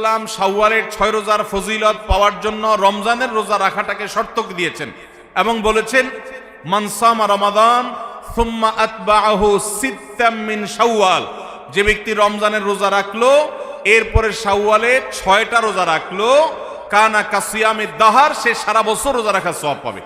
সাল্লাম শাওয়ালের ছয় রোজার ফজিলত পাওয়ার জন্য রমজানের রোজা রাখাটাকে শর্ত দিয়েছেন এবং বলেছেন মানসামা রমাদান, সুম্মা আতবাহু সিত্তাম মিন শাওয়াল। যে ব্যক্তি রমজানের রোজা রাখল, এরপরে শাওয়ালে ছয়টা রোজা রাখল, কানা কাসিয়ামে দাহার, সে সারা বছর রোজা রাখার সব পাবে।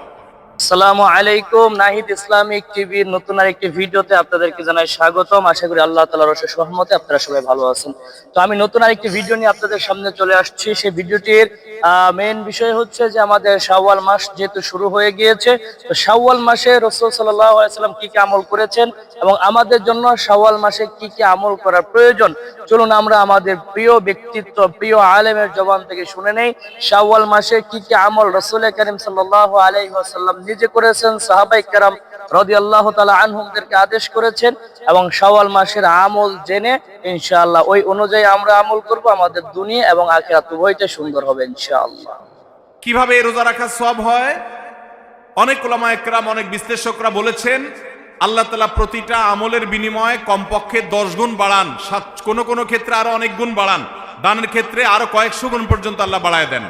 আসসালামু আলাইকুম নাহিদ ইসলামিক টিভির নতুন আরেকটি ভিডিওতে আপনাদেরকে জানাই স্বাগতম। আশা করি আল্লাহ তালার রসের সহমতে আপনারা সবাই ভালো আছেন। তো আমি নতুন আরেকটি ভিডিও নিয়ে আপনাদের সামনে চলে আসছি। সেই ভিডিওটির মেইন বিষয় হচ্ছে যে আমাদের শাওয়াল মাস যেহেতু শুরু হয়ে গিয়েছে, তো শাওয়াল মাসে রসুল সাল্লাম কি কি আমল করেছেন এবং আমাদের জন্য শাওয়াল মাসে কি কি আমল করার প্রয়োজন? চলুন আমরা আমাদের প্রিয় ব্যক্তিত্ব, প্রিয় আলেমের জবান থেকে শুনে নেই। শাওয়াল মাসে কি কি আমল রসুল করিম সাল্লাহ আলাইসাল্লাম নিজে করেছেন, সাহাবাই কারাম রদি আল্লাহ তালা আনহুমদেরকে আদেশ করেছেন এবং শাওয়াল মাসের আমল জেনে ইনশাআল্লাহ ওই অনুযায়ী আমরা আমল করব, আমাদের দুনিয়া এবং আখিরাত উভয়টা সুন্দর হবে ইনশাআল্লাহ। কীভাবে রোজা রাখা সব হয়? অনেক ওলামা একরাম, অনেক বিশ্লেষকরা বলেছেন, আল্লাহ তালা প্রতিটা আমলের বিনিময়ে কমপক্ষে দশ গুণ বাড়ান, সাত, কোনো কোনো ক্ষেত্রে আরও অনেক গুণ বাড়ান। দানের ক্ষেত্রে আরও কয়েকশো গুণ পর্যন্ত আল্লাহ বাড়ায় দেন।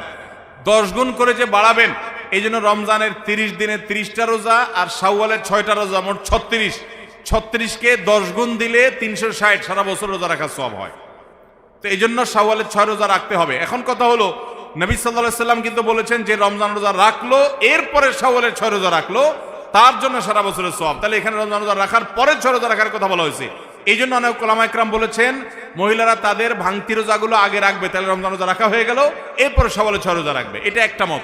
দশ গুণ করে যে বাড়াবেন এই জন্য রমজানের তিরিশ দিনে তিরিশটা রোজা আর শাওয়ালের ছয়টা রোজা, মোট ছত্রিশ। ছত্রিশকে দশ গুণ দিলে তিনশো ষাট, সারা বছর রোজা রাখার সব হয়। তো এই জন্য শাওয়ালের ছয় রোজা রাখতে হবে। এখন কথা হলো, নবী সাল্লাহ সাল্লাম কিন্তু বলেছেন যে রমজান রোজা রাখল, এরপরে শাওয়ালের ছয় রোজা রাখল, তার জন্য সারা বছরের সব তাহলে এখানে রমজান রোজা রাখার পরে ছয় রোজা রাখার কথা বলা হয়েছে। এই জন্য অনেক কোলামা একরাম বলেছেন, মহিলারা তাদের ভাঙতি রোজাগুলো আগে রাখবে, তাহলে রমজান রোজা রাখা হয়ে গেল, এরপরে শাওয়ালের ছয় রোজা রাখবে। এটা একটা মত।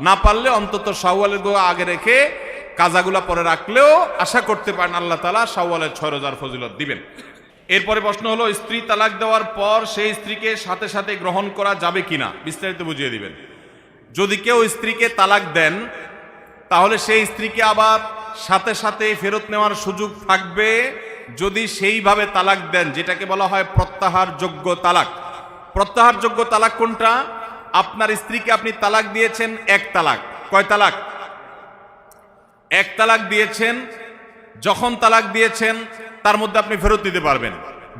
না পারলে অন্তত শাওয়ালের গো আগে রেখে কাজাগুলা পরে রাখলেও আশা করতে পারেন আল্লাহ তালা শাওয়ালের ছয় রোজার ফজিলত দিবেন। এরপরে প্রশ্ন হলো, স্ত্রী তালাক দেওয়ার পর সেই স্ত্রীকে সাথে সাথে গ্রহণ করা যাবে কিনা? বিস্তারিত বুঝিয়ে দিবেন। যদি কেউ স্ত্রীকে তালাক দেন, তাহলে সেই স্ত্রীকে আবার সাথে সাথে ফেরত নেওয়ার সুযোগ থাকবে যদি সেইভাবে তালাক দেন, যেটাকে বলা হয় প্রত্যাহার যোগ্য তালাক। প্রত্যাহার যোগ্য তালাক কোনটা? আপনার স্ত্রীকে আপনি তালাক দিয়েছেন এক তালাক। কয় তালাক? এক তালাক দিয়েছেন, যখন তালাক দিয়েছেন, তার মধ্যে আপনি ফেরত নিতে পারবেন।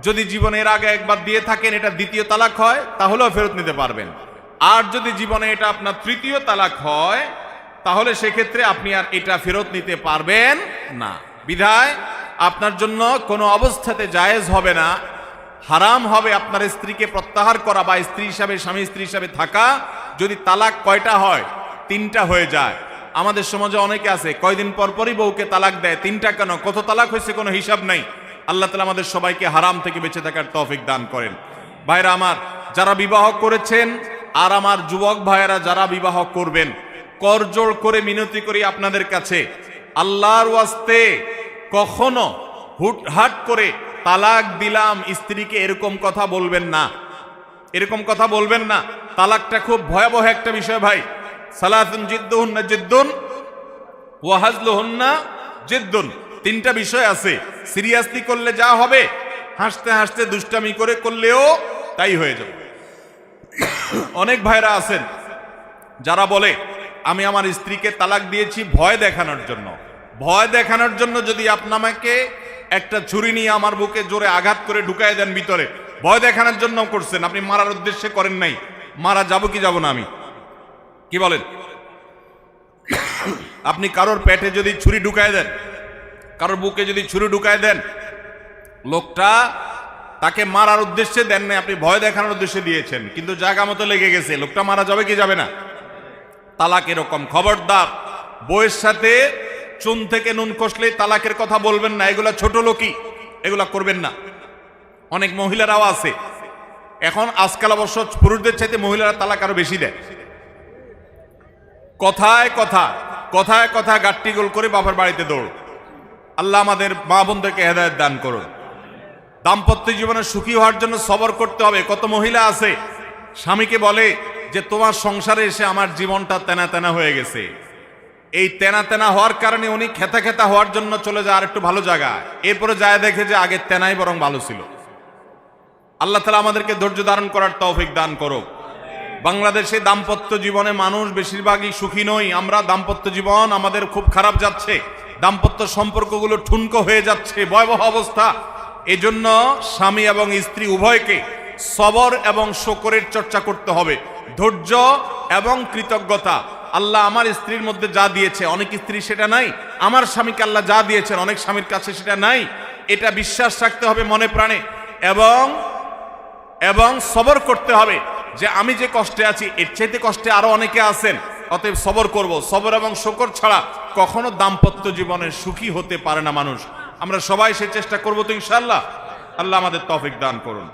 যদি জীবনের আগে একবার দিয়ে থাকেন, এটা দ্বিতীয় তালাক হয়, তাহলেও ফেরত নিতে পারবেন। আর যদি জীবনে এটা আপনার তৃতীয় তালাক হয়, তাহলে সেক্ষেত্রে আপনি আর এটা ফেরত নিতে পারবেন না। বিধায়, আপনার জন্য কোনো অবস্থাতে জায়েজ হবে না। হারাম হবে আপনার স্ত্রীকে প্রত্যাহার করা বা স্ত্রী হিসাবে, স্বামী স্ত্রী হিসাবে থাকা যদি তালাক কয়টা হয়? তিনটা হয়ে যায়। আমাদের সমাজে অনেকে আছে, কয়দিন পর পরই বউকে তালাক দেয়, তিনটা কেন? কত তালাক হয়েছে কোনো হিসাব নাই। আল্লাহ তালা আমাদের সবাইকে হারাম থেকে বেঁচে থাকার তৌফিক দান করেন। ভাইরা আমার, যারা বিবাহ করেছেন আর আমার যুবক ভাইয়েরা যারা বিবাহ করবেন করজোড় করে মিনতি করি আপনাদের কাছে। আল্লাহর ওয়াস্তে কখনো হুটহাট করে তালাক দিলাম, স্ত্রীকে এরকম কথা বলবেন না। এরকম কথা বলবেন না। তালাকটা খুব ভয়াবহ একটা বিষয় ভাই। সালাতুন জিদ্দুহুন্না জিদ্দুন ওয়াহাজলুহুন্না জিদ্দুন। তিনটা বিষয় আছে। সিরিয়াসলি করলে যা হবে, হাসতে হাসতে দুষ্টামি করে করলেও তাই হয়ে যাবে। অনেক ভাইরা আছেন, যারা বলে, আমি আমার স্ত্রীকে তালাক দিয়েছি ভয় দেখানোর জন্য। ভয় দেখানোর জন্য যদি আপনাকে একটা ছুরি নিয়ে আমার বুকে জোরে আঘাত করে ঢুকাই দেন ভিতরে। ভয় দেখানোর জন্য করছেন, আপনি মারার উদ্দেশ্যে করেন নাই। মারা যাব কি যাব না আমি? কি বলেন? আপনি কারোর পেটে যদি ছুরি ঢুকায় দেন, কারোর বুকে যদি ছুরি ঢুকায় দেন, লোকটা তাকে মারার উদ্দেশ্যে দেন নাই, আপনি ভয় দেখানোর উদ্দেশ্যে দিয়েছেন, কিন্তু জায়গা মতো লেগে গেছে, লোকটা মারা যাবে কি যাবে না? তালাক এরকম। খবরদার, বইয়ের সাথে চুন থেকে নুন কষলে তালাকের কথা বলবেন না। এগুলা ছোট লোকই। এগুলা করবেন না। অনেক মহিলারাও আছে। এখন আজকাল অবশ্য পুরুষদের চাইতে মহিলারা তালাক আরও বেশি দেয়। কথায় কথা কথায় কথা গাট্টি গোল করে বাবার বাড়িতে দৌড়। আল্লাহ আমাদের মা বোনদেরকে হেদায়ত দান করুন। দাম্পত্য জীবনে সুখী হওয়ার জন্য সবর করতে হবে। কত মহিলা আছে, স্বামীকে বলে যে, তোমার সংসারে এসে আমার জীবনটা তেনা তেনা হয়ে গেছে। এই তেনা তেনা হওয়ার কারণে উনি খেতা খেতা হওয়ার জন্য চলে যায় আর একটু ভালো জায়গা এরপরে যায় দেখে যে আগে তেনাই বরং ভালো ছিল। আল্লাহ তালা আমাদেরকে ধৈর্য ধারণ করার তৌফিক দান করো বাংলাদেশে দাম্পত্য জীবনে মানুষ বেশিরভাগই সুখী নই, আমরা দাম্পত্য জীবন আমাদের খুব খারাপ যাচ্ছে, দাম্পত্য সম্পর্কগুলো ঠুনকো হয়ে যাচ্ছে, ভয়াবহ অবস্থা। এজন্য স্বামী এবং স্ত্রী উভয়কে সবর এবং শকরের চর্চা করতে হবে। ধৈর্য এবং কৃতজ্ঞতা। আল্লাহ আমার স্ত্রীর মধ্যে যা দিয়েছে, অনেক স্ত্রী সেটা নাই, আমার স্বামীকে আল্লাহ যা দিয়েছেন, অনেক স্বামীর কাছে সেটা নাই, এটা বিশ্বাস রাখতে হবে মনে প্রাণে এবং এবং সবর করতে হবে যে আমি যে কষ্টে আছি, এর চাইতে কষ্টে আরও অনেকে আছেন, অতএব সবর করব। সবর এবং শকর ছাড়া কখনো দাম্পত্য জীবনে সুখী হতে পারে না মানুষ। আমরা সবাই সে চেষ্টা করব তো ইনশাল্লাহ আল্লাহ আমাদের তফিক দান করুন।